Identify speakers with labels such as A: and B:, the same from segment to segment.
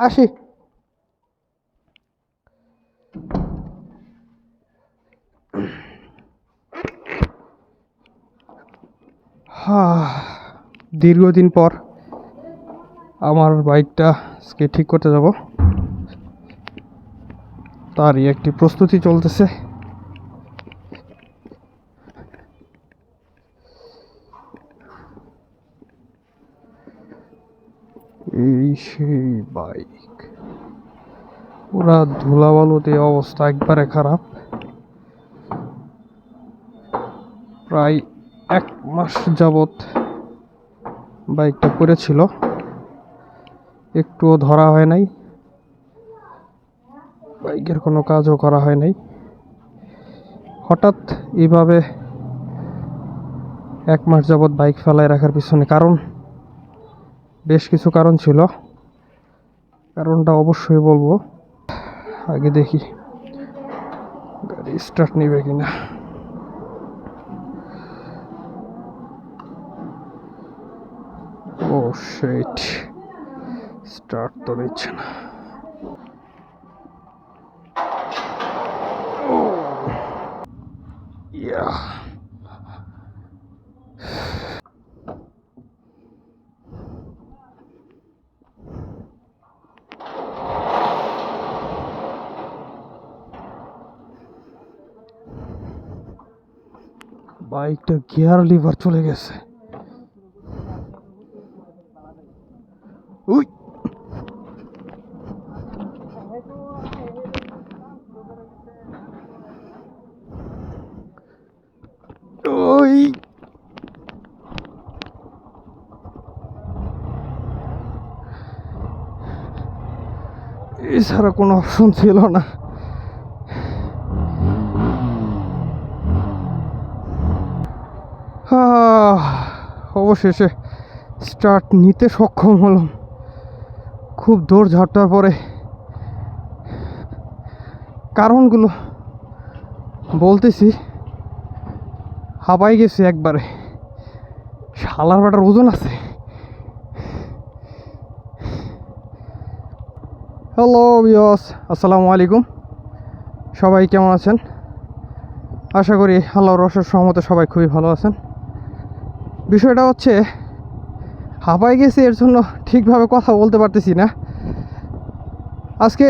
A: আসি। হা দীর্ঘদিন পর আমার বাইকটা আজকে ঠিক করতে যাব। তারই একটি প্রস্তুতি চলতেছে। এই সেই বাইক। পুরা ধুলাবালুতে অবস্থা একবারে খারাপ। প্রায় এক মাস যাবত বাইকটা পড়েছিল। একটুও ধরা হয় নাই। বাইকের কোনো কাজও করা হয় নাই। হঠাৎ এইভাবে এক মাস যাবত বাইক ফেলায় রাখার পিছনে কারণ? বেশ কিছু কারণ ছিল। কারণটা অবশ্যই বলব। আগে দেখি গাড়ি স্টার্ট নেবে কিনা। স্টার্ট তো নিচ্ছে না। ও বাইকটা গিয়ার লিভার চলে গেছে। উই! ওই! এছাড়া কোনো অপশন ছিল না। অবশেষে স্টার্ট নিতে সক্ষম হলাম। খুব দৌড় ঝাড়টার পরে কারণগুলো বলতেছি হাবাই গেছে একবারে। শালার বাটার ওজন আছে। হ্যালো বিয়স আসসালামু আলাইকুম। সবাই কেমন আছেন? আশা করি আল্লাহর রসের সহমতে সবাই খুবই ভালো আছেন। বিষয়টা হচ্ছে হাঁপাই গেছি, এর জন্য ঠিকভাবে কথা বলতে পারতেছি না। আজকে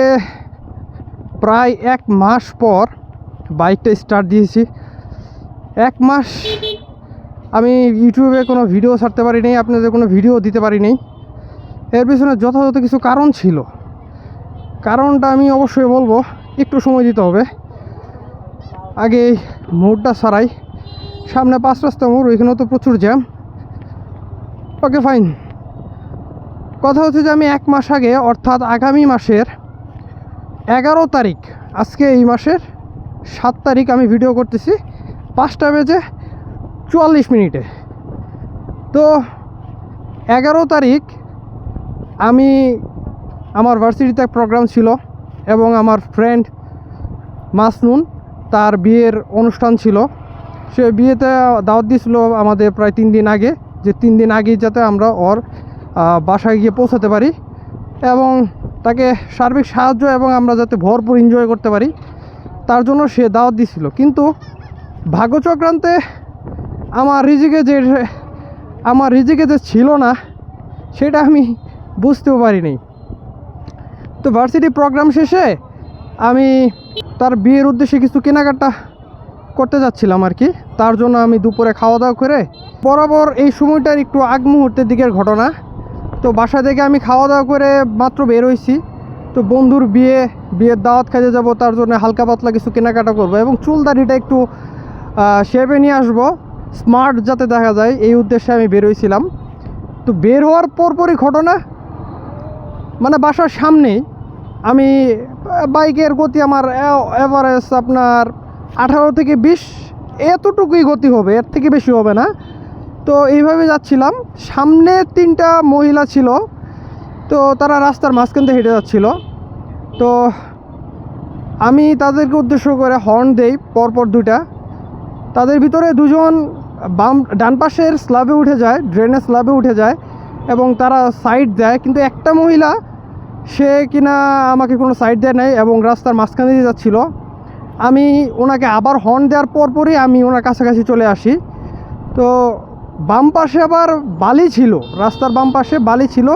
A: প্রায় এক মাস পর বাইকটা স্টার্ট দিয়েছি। এক মাস আমি ইউটিউবে কোনো ভিডিও ছাড়তে পারি নাই, আপনাদের কোনো ভিডিও দিতে পারি নাই। এর পিছনে যথাযথ কিছু কারণ ছিল। কারণটা আমি অবশ্যই বলব, একটু সময় দিতে হবে। আগে মোড়টা সারাই সামনে পাঁচ রাস্তা মোড়, ওইখানেও তো প্রচুর জ্যাম। ওকে ফাইন কথা হচ্ছে যে আমি এক মাস আগে, অর্থাৎ আগামী মাসের এগারো তারিখ, আজকে এই মাসের সাত তারিখ আমি ভিডিও করতেছি পাঁচটা বেজে চুয়াল্লিশ মিনিটে। তো এগারো তারিখ আমি আমার ভার্সিটিতে এক প্রোগ্রাম ছিল এবং আমার ফ্রেন্ড মাসনুন, তার বিয়ের অনুষ্ঠান ছিল। সে বিয়েতে দাওয়াত দিয়েছিল আমাদের প্রায় তিন দিন আগে, যে তিন দিন আগেই যাতে আমরা ওর বাসায় গিয়ে পৌঁছাতে পারি এবং তাকে সার্বিক সাহায্য এবং আমরা যাতে ভরপুর এনজয় করতে পারি, তার জন্য সে দাওয়াত দিছিল কিন্তু ভাগ্যচক্রান্তে আমার রিজিকে যে, আমার রিজিকে যে ছিল না, সেটা আমি বুঝতেও পারিনি। তো ভার্সিটি প্রোগ্রাম শেষে আমি তার বিয়ের উদ্দেশ্যে কিছু কেনাকাটা করতে যাচ্ছিলাম আর কি। তার জন্য আমি দুপুরে খাওয়া দাওয়া করে বরাবর এই সময়টার একটু আগ মুহূর্তের দিকের ঘটনা। তো বাসা থেকে আমি খাওয়া দাওয়া করে মাত্র বের হয়েছি তো বন্ধুর বিয়ে, বিয়ের দাওয়াত খাইতে যাব, তার জন্য হালকা পাতলা কিছু কেনাকাটা করব এবং চুল দাড়িটা একটু শেপে নিয়ে আসব। স্মার্ট যাতে দেখা যায়, এই উদ্দেশ্যে আমি বের হয়েছিলাম তো বের হওয়ার পরপরই ঘটনা মানে বাসার সামনেই আমি বাইকের গতি আমার এভারেজ আপনার আঠারো থেকে বিশ এতটুকুই গতি হবে, এর থেকে বেশি হবে না। তো এইভাবে যাচ্ছিলাম। সামনে তিনটা মহিলা ছিল, তো তারা রাস্তার মাঝখান থেকে হেঁটে যাচ্ছিল। তো আমি তাদেরকে উদ্দেশ্য করে হর্ন দেই, পরপর দুটা তাদের ভিতরে দুজন বাম, ডান পাশের স্ল্যাবে উঠে যায় ড্রেনের স্ল্যাবে উঠে যায় এবং তারা সাইড দেয়। কিন্তু একটা মহিলা, সে কিনা আমাকে কোনো সাইড দেয় নাই এবং রাস্তার মাঝখানে দিয়ে যাচ্ছিল। আমি ওনাকে আবার হর্ন দেওয়ার পরপরই আমি ওনার কাছাকাছি চলে আসি। তো বাম পাশে আবার বালি ছিল, রাস্তার বাম পাশে বালি ছিল।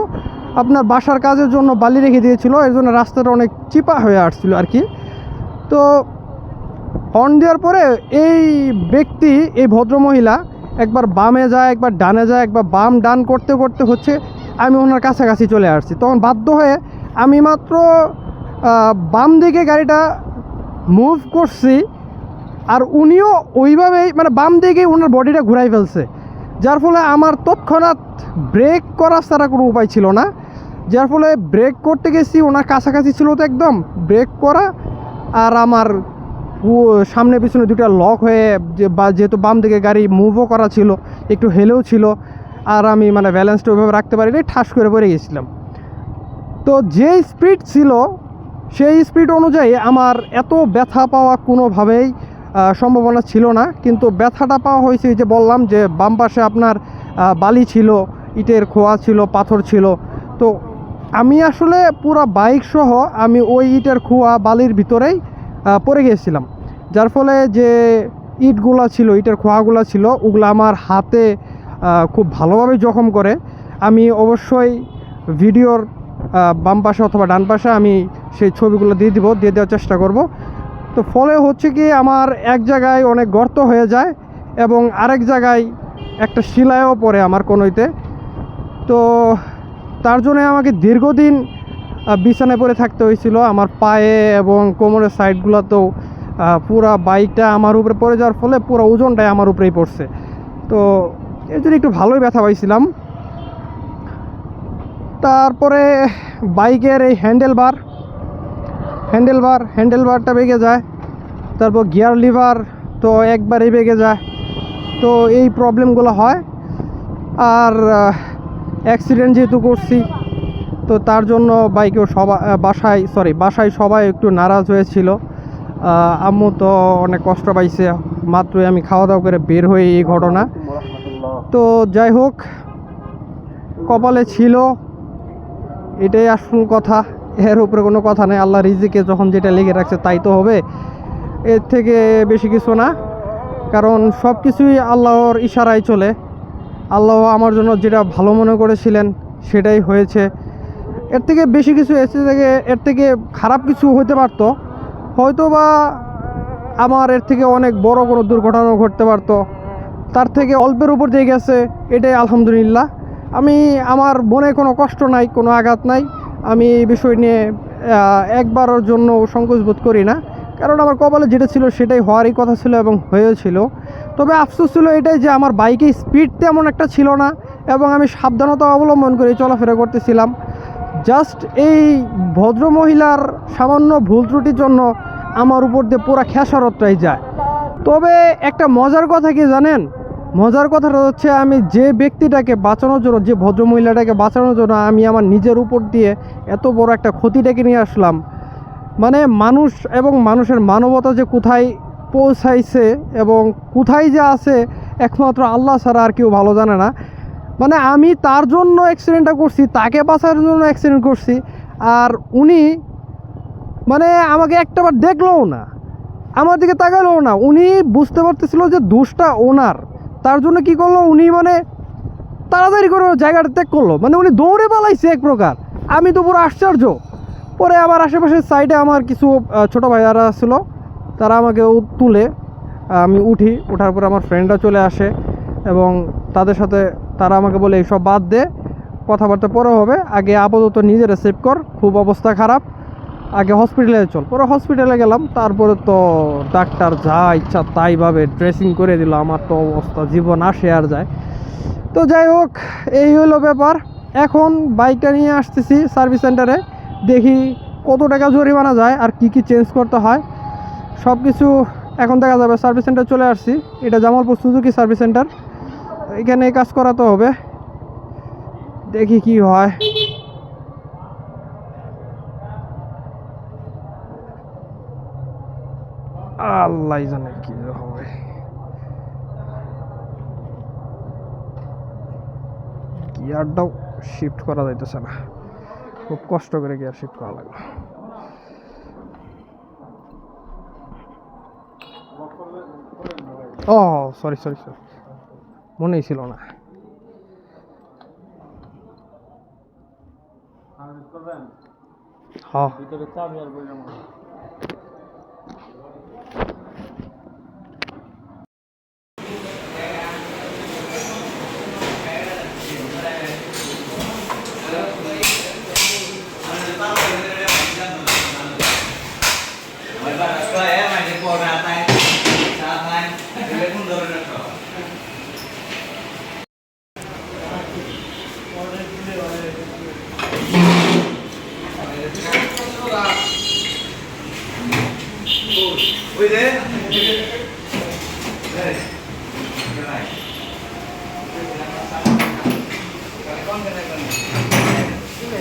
A: আপনার বাসার কাজের জন্য বালি রেখে দিয়েছিল, এর জন্য রাস্তাটা অনেক চিপা হয়ে আসছিল আর কি। তো হর্ন দেওয়ার পরে এই ব্যক্তি, এই ভদ্রমহিলা একবার বামে যায়, একবার ডানে যায়, একবার বাম ডান করতে করতে হচ্ছে, আমি ওনার কাছাকাছি চলে আসছি। তখন বাধ্য হয়ে আমি মাত্র বাম দিকে গাড়িটা মুভ করছি, আর উনিও ওইভাবেই মানে বাম দিকে ওনার বডিটা ঘুরাই ফেলছে। যার ফলে আমার তৎক্ষণাৎ ব্রেক করার ছাড়া কোনো উপায় ছিল না। যার ফলে ব্রেক করতে গেছি, ওনার কাছাকাছি ছিল তো একদম ব্রেক করা, আর আমার সামনে পিছনে দুটা লক হয়ে যে বা, যেহেতু বাম দিকে গাড়ি মুভও করা ছিল, একটু হেলেও ছিল, আর আমি মানে ব্যালেন্সটা ওইভাবে রাখতে পারিনি, ঠাস করে পড়ে গেছিলাম। তো যে স্পিড ছিল সেই স্পিড অনুযায়ী আমার এত ব্যথা পাওয়া কোনোভাবেই সম্ভাবনা ছিল না। কিন্তু ব্যথাটা পাওয়া হয়েছে যে বললাম যে বাম পাশে আপনার বালি ছিল, ইটের খোয়া ছিল, পাথর ছিল। তো আমি আসলে পুরো বাইক সহ আমি ওই ইটের খোয়া বালির ভিতরেই পড়ে গিয়েছিলাম। যার ফলে যে ইটগুলা ছিল, ইটের খোয়াগুলা ছিল, ওগুলো আমার হাতে খুব ভালোভাবে জখম করে। আমি অবশ্যই ভিডিওর বাম পাশে অথবা ডান পাশে আমি সেই ছবিগুলো দিয়ে দিব, দিয়ে দেওয়ার চেষ্টা করব। তো ফলে হচ্ছে কি আমার এক জায়গায় অনেক গর্ত হয়ে যায় এবং আরেক জায়গায় একটা শিলায়ও পড়ে আমার কোনোইতে। তো তার জন্য আমাকে দীর্ঘদিন বিছানায় পড়ে থাকতে হয়েছিল। আমার পায়ে এবং কোমরের সাইডগুলোতেও পুরা বাইকটা আমার উপরে পড়ে যাওয়ার ফলে পুরো ওজনটাই আমার উপরেই পড়ছে। তো এর জন্য একটু ভালোই ব্যথা পাইছিলাম। তারপরে বাইকের এই handle bar handle bar handle বারটা বেগে যায়। তারপর গিয়ার লিভার তো একবারেই বেগে যায়। তো এই প্রবলেমগুলো হয়। আর অ্যাক্সিডেন্ট যেহেতু করছি, তো তার জন্য বাইকেও সবাই বাসায় সরি বাসায় সবাই একটু নারাজ হয়েছিল। আম্মু তো অনেক কষ্ট পাইছে। মাত্রই আমি খাওয়া দাওয়া করে বের হয়ে এই ঘটনা। তো যাই হোক, কপালে ছিল। এটাই আসল কথা। এর উপরে কোনো কথা নেই। আল্লাহ রিজিকে যখন যেটা লেগে রাখছে তাই তো হবে। এর থেকে বেশি কিছু না। কারণ সব কিছুই আল্লাহর ইশারায় চলে। আল্লাহ আমার জন্য যেটা ভালো মনে করেছিলেন সেটাই হয়েছে। এর থেকে বেশি কিছু এসে থেকে, এর থেকে খারাপ কিছু হতে পারতো। হয়তো বা আমার এর থেকে অনেক বড় কোনো দুর্ঘটনা ঘটতে পারতো। তার থেকে অল্পের উপর দিয়ে গেছে। এটাই আলহামদুলিল্লাহ। আমি আমার মনে কোনো কষ্ট নাই, কোনো আঘাত নাই। আমি এই বিষয় নিয়ে একবারের জন্য সংকোচ বোধ করি না। কারণ আমার কপালে যেটা ছিল সেটাই হওয়ারই কথা ছিল এবং হয়েছিল তবে আফসোস ছিল এটাই যে আমার বাইকে স্পিড তেমন একটা ছিল না এবং আমি সাবধানতা অবলম্বন করে চলাফেরা করতেছিলাম। জাস্ট এই ভদ্রমহিলার সামান্য ভুল ত্রুটির জন্য আমার উপর দিয়ে পুরা খেসারতটাই যায়। তবে একটা মজার কথা কি জানেন? মজার কথাটা হচ্ছে আমি যে ব্যক্তিটাকে বাঁচানোর জন্য, যে ভদ্রমহিলাটাকে বাঁচানোর জন্য আমি আমার নিজের উপর দিয়ে এত বড় একটা ক্ষতিটাকে নিয়ে আসলাম। মানে মানুষ এবং মানুষের মানবতা যে কোথায় পৌঁছাইছে এবং কোথায় যে আছে, একমাত্র আল্লাহ ছাড়া আর কেউ ভালো জানে না। মানে আমি তার জন্য অ্যাক্সিডেন্টটা করছি, তাকে বাঁচানোর জন্য অ্যাক্সিডেন্ট করছি, আর উনি মানে আমাকে একটাবার দেখলোও না, আমার দিকে তাকালোও না। উনি বুঝতে পারতেছিল যে দোষটা ওনার। তার জন্য কি করল? উনি মানে তাড়াতাড়ি করে জায়গাটা ত্যাগ করল। মানে উনি দৌড়ে পালাইছে এক প্রকার। আমি তো পুরো আশ্চর্য। পরে আমার আশেপাশের সাইডে আমার কিছু ছোট ভাইয়ারা ছিল। তারা আমাকে তুলে আমি উঠি। ওঠার পরে আমার ফ্রেন্ডরা চলে আসে এবং তাদের সাথে তারা আমাকে বলে, এইসব বাদ দে। কথাবার্তা পরে হবে। আগে আপাতত নিজেরা সেভ কর। খুব অবস্থা খারাপ। আগে হসপিটালে চল। পরে হসপিটালে গেলাম, তারপরে তো ডাক্তার যা ইচ্ছা তাইভাবে ড্রেসিং করে দিল। আমার তো অবস্থা, জীবন আসে আর যায়। তো যাই হোক, এই হলো ব্যাপার। এখন বাইকটা নিয়ে আসতেছি সার্ভিস সেন্টারে দেখি কত টাকা জরিমানা যায় আর কি কি চেঞ্জ করতে হয়। সব কিছু এখন দেখা যাবে সার্ভিস সেন্টার চলে আসছি। এটা জামালপুর সুজুকি সার্ভিস সেন্টার এখানে কাজ করাতে হবে। দেখি কি হয়। আল্লাহ জানে কি হবে। গিয়ারটাও শিফট করা যাইতেছে না।
B: খুব কষ্ট করে গিয়ার শিফট করা লাগল। ও সরি সরি সরি মনেই ছিল না। হ্যাঁ